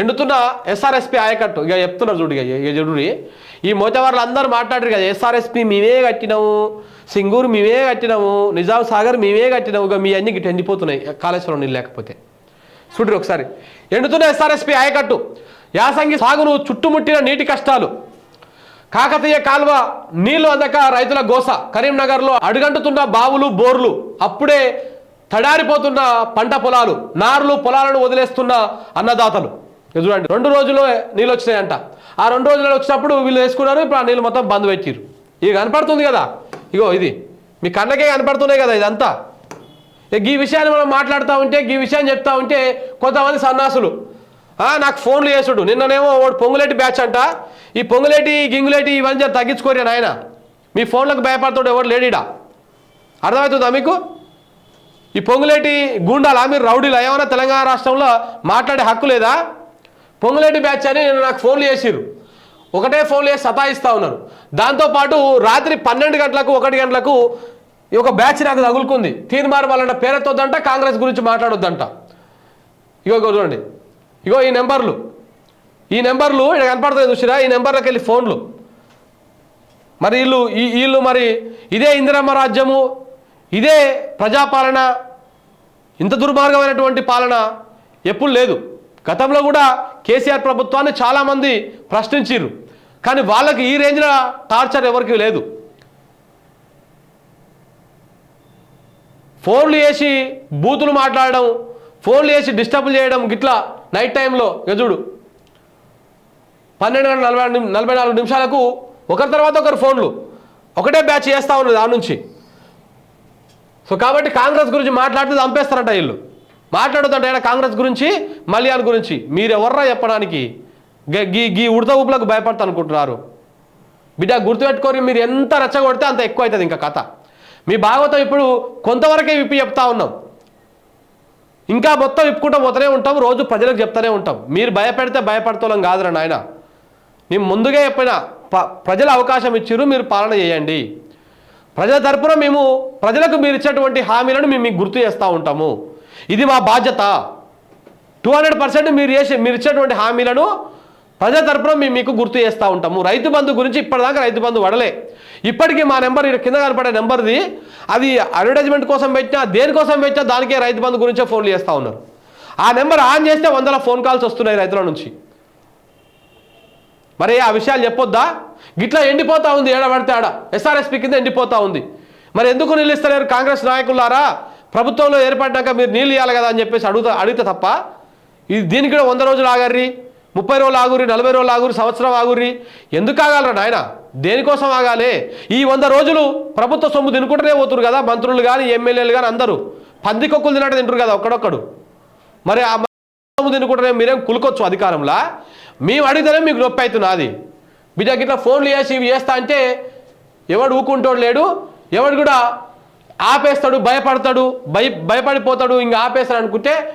ఎండుతున్న SRSP ఆయకట్టు. ఇక చెప్తున్నారు చూడు ఇక చూడు ఈ మోతవార్లు అందరూ మాట్లాడారు కదా ఎస్ఆర్ఎస్పి మేమే కట్టినాము సింగూరు మేమే కట్టినాము నిజాం సాగర్ మేమే కట్టినాము ఇక మీ అన్ని గిట్ట ఎండిపోతున్నాయి. కాళేశ్వరం నీళ్ళు లేకపోతే. చూడరు ఒకసారి. ఎండుతున్న ఎస్ఆర్ఎస్పి ఆయకట్టు. యాసంగి సాగును చుట్టుముట్టిన నీటి కష్టాలు. కాకతీయ కాల్వ నీళ్ళు అందక రైతుల గోస. కరీంనగర్లో అడుగంటుతున్న బావులు బోర్లు. అప్పుడే తడారిపోతున్న పంట పొలాలు. నార్లు పొలాలను వదిలేస్తున్న అన్నదాతలు. చూడండి రెండు రోజుల్లో నీళ్ళు వచ్చినాయంట. ఆ రెండు రోజులు వచ్చినప్పుడు వీళ్ళు వేసుకున్నారు ఇప్పుడు ఆ నీళ్ళు మొత్తం బంద్ పెట్టిరు ఇది కనపడుతుంది కదా? ఇగో ఇది. మీ కళ్ళకే కనపడుతున్నాయి కదా ఇదంతా? ఇక ఈ విషయాన్ని మనం మాట్లాడుతూ ఉంటే ఈ విషయాన్ని చెప్తా ఉంటే కొంతమంది సన్నాసులు నాకు ఫోన్లు చేసుడు. నిన్ననేమో వాడు పొంగులేటి బ్యాచ్ అంట. ఈ పొంగులేటి గింగులేటి ఇవన్నీ జర తగ్గించుకోరు నాయన. మీ ఫోన్లకు భయపడతాడు ఎవడు లేడీడా? అర్థమవుతుందా మీకు? ఈ పొంగులేటి గుండాలా? మీరు రౌడీలా? ఏమైనా తెలంగాణ రాష్ట్రంలో మాట్లాడే హక్కు లేదా? పొంగులేటి బ్యాచ్ అని నేను నాకు ఫోన్లు చేసిరు ఒకటే ఫోన్లు చేసి సతాయిస్తూ ఉన్నారు. దాంతోపాటు రాత్రి పన్నెండు గంటలకు ఒకటి గంటలకు ఈ ఒక బ్యాచ్ నాకు తగులుకుంది. తీర్మార్ వాళ్ళంట పేరెత్తొద్దంట కాంగ్రెస్ గురించి మాట్లాడొద్దంట. ఇగో ఇగో చూడండి. ఇగో ఈ నెంబర్లు. ఈ నెంబర్లు ఇక్కడ కనపడుతుంది చూసిరా? ఈ నెంబర్లకు వెళ్ళి ఫోన్లు. మరి వీళ్ళు ఈ వీళ్ళు మరి ఇదే ఇందిరమ్మ రాజ్యము ఇదే ప్రజాపాలన ఇంత దుర్మార్గమైనటువంటి పాలన ఎప్పుడు లేదు. గతంలో కూడా కేసీఆర్ ప్రభుత్వాన్ని చాలామంది ప్రశ్నించారు కానీ వాళ్ళకి ఈ రేంజ్లో టార్చర్ ఎవరికి లేదు. ఫోన్లు చేసి బూతులు మాట్లాడడం ఫోన్లు చేసి డిస్టర్బ్ చేయడం గిట్లా నైట్ టైంలో గజుడు పన్నెండు గంటల నలభై నలభై నాలుగు నిమిషాలకు ఒకరి తర్వాత ఒకరు ఫోన్లు. ఒకటే బ్యాచ్ చేస్తూ ఉన్నది ఆ నుంచి. సో కాబట్టి కాంగ్రెస్ గురించి మాట్లాడితే చంపేస్తారంట వీళ్ళు. మాట్లాడుతాడు ఆయన కాంగ్రెస్ గురించి మల్యాన్ గురించి మీరెవర్రా చెప్పడానికి? గ- గీ గీ ఉడత ఊపులకు భయపడతా అనుకుంటున్నారు బిడ్డ గుర్తుపెట్టుకొని మీరు ఎంత రెచ్చగొడితే అంత ఎక్కువ అవుతుంది ఇంకా కథ. మీ భాగవతం ఇప్పుడు కొంతవరకే విప్పి చెప్తా ఉన్నాం. ఇంకా మొత్తం విప్పుకుంటూ పోతూనే ఉంటాం రోజు ప్రజలకు చెప్తూనే ఉంటాం. మీరు భయపెడితే భయపడతాం కాదురా నాయన. మేము ముందుగా చెప్పిన ప- అవకాశం ఇచ్చిర్రు మీరు పాలన చేయండి. ప్రజల తరపున మేము ప్రజలకు మీరు ఇచ్చేటువంటి హామీలను మేము మీకు గుర్తు చేస్తూ ఉంటాము. ఇది మా బాధ్యత. టూ హండ్రెడ్ పర్సెంట్ మీరు చేసే మీరు ఇచ్చేటువంటి హామీలను ప్రజల తరపున మేము మీకు గుర్తు చేస్తూ ఉంటాము. రైతు బంధు గురించి ఇప్పటిదాకా రైతు బంధు వడలే ఇప్పటికీ మా నెంబర్ ఇక్కడ కింద కనపడే నెంబర్ది అది అడ్వర్టైజ్మెంట్ కోసం పెట్టినా దేనికోసం పెట్టినా దానికే రైతు బంధు గురించే ఫోన్లు చేస్తూ ఉన్నారు. ఆ నెంబర్ ఆన్ చేస్తే వందల ఫోన్ కాల్స్ వస్తున్నాయి రైతుల నుంచి. మరి ఆ విషయాలు చెప్పొద్దా? గిట్లా ఎండిపోతూ ఉంది ఏడబడితే ఆడ. ఎస్ఆర్ఎస్పి కింద ఎండిపోతూ ఉంది. మరి ఎందుకు నిలుస్తలేరు కాంగ్రెస్ నాయకులారా? ప్రభుత్వంలో ఏర్పడ్డాక మీరు నీళ్ళు ఇవ్వాలి కదా అని చెప్పేసి అడుగుతా అడిగితే తప్ప ఇది దీనికి కూడా వంద రోజులు ఆగర్రి ముప్పై రోజులు ఆగురి నలభై రోజులు ఆగురి సంవత్సరం ఆగురి ఎందుకు ఆగలరా నాయన? దేనికోసం ఆగాలి? ఈ వంద రోజులు ప్రభుత్వ సొమ్ము తినుకుంటూనే పోతురు కదా మంత్రులు కానీ ఎమ్మెల్యేలు కానీ అందరూ. పందికొక్కులు తినట్టు తింటారు కదా ఒక్కడొక్కడు. మరి ఆ సొమ్ము తినుకుంటూనే మీరేం కులుకొచ్చు అధికారంలా? మేము అడిగితేనే మీకు నొప్పి అవుతున్నది బిడ్డకి ఇట్లా ఫోన్లు చేసి ఇవి చేస్తా అంటే ఎవడు ఊకుంటోడు లేడు ఎవడు కూడా ఆపేస్తాడు భయపడతాడు భయ భయపడిపోతాడు ఇంకా ఆపేస్తాడు అనుకుంటే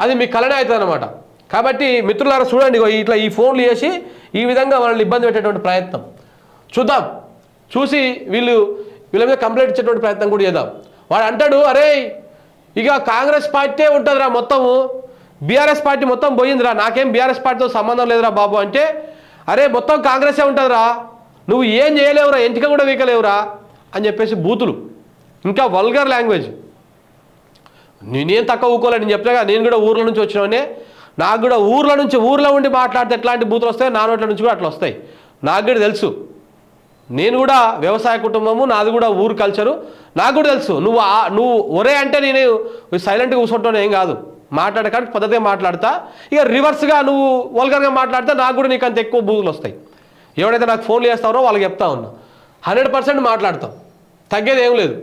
అది మీ కలనే అవుతుంది అనమాట కాబట్టి మిత్రులారా చూడండి ఇట్లా ఈ ఫోన్లు చేసి ఈ విధంగా వాళ్ళని ఇబ్బంది పెట్టేటువంటి ప్రయత్నం. చూద్దాం. చూసి వీళ్ళు వీళ్ళ మీద కంప్లైంట్ ఇచ్చేటువంటి ప్రయత్నం కూడా చేద్దాం. వాడు అంటాడు అరే ఇక కాంగ్రెస్ పార్టీ ఉంటుందిరా మొత్తము. బీఆర్ఎస్ పార్టీ మొత్తం పోయిందిరా. నాకేం బీఆర్ఎస్ పార్టీతో సంబంధం లేదురా బాబు. అంటే అరే మొత్తం కాంగ్రెసే ఉంటుందిరా. నువ్వు ఏం చేయలేవురా ఎంటిక కూడా వీకలేవురా. అని చెప్పేసి బూతులు. ఇంకా వల్గర్ లాంగ్వేజ్ నేనేం తక్కువ ఊకోలే నేను చెప్పలేగా నేను కూడా ఊర్ల నుంచి వచ్చినవనే నాకు కూడా ఊర్ల నుంచి ఊర్లో ఉండి మాట్లాడితే ఎట్లాంటి బూతులు వస్తాయి నా నోట్ల నుంచి కూడా అట్లా వస్తాయి. నాకు కూడా తెలుసు. నేను కూడా వ్యవసాయ కుటుంబము నాది కూడా ఊరు కల్చరు నాకు కూడా తెలుసు. నువ్వు ఆ- నువ్వు ఒరే అంటే నేను సైలెంట్గా కూర్చుంటాను ఏం కాదు. మాట్లాడకానికి పద్ధతిగా మాట్లాడతా. ఇక రివర్స్గా నువ్వు వల్గర్గా మాట్లాడితే నాకు కూడా నీకు అంత ఎక్కువ బూతులు వస్తాయి. ఎవడైతే నాకు ఫోన్లు చేస్తారో వాళ్ళకి చెప్తా ఉన్నా. హండ్రెడ్ పర్సెంట్ మాట్లాడతాం. తగ్గేది ఏం లేదు.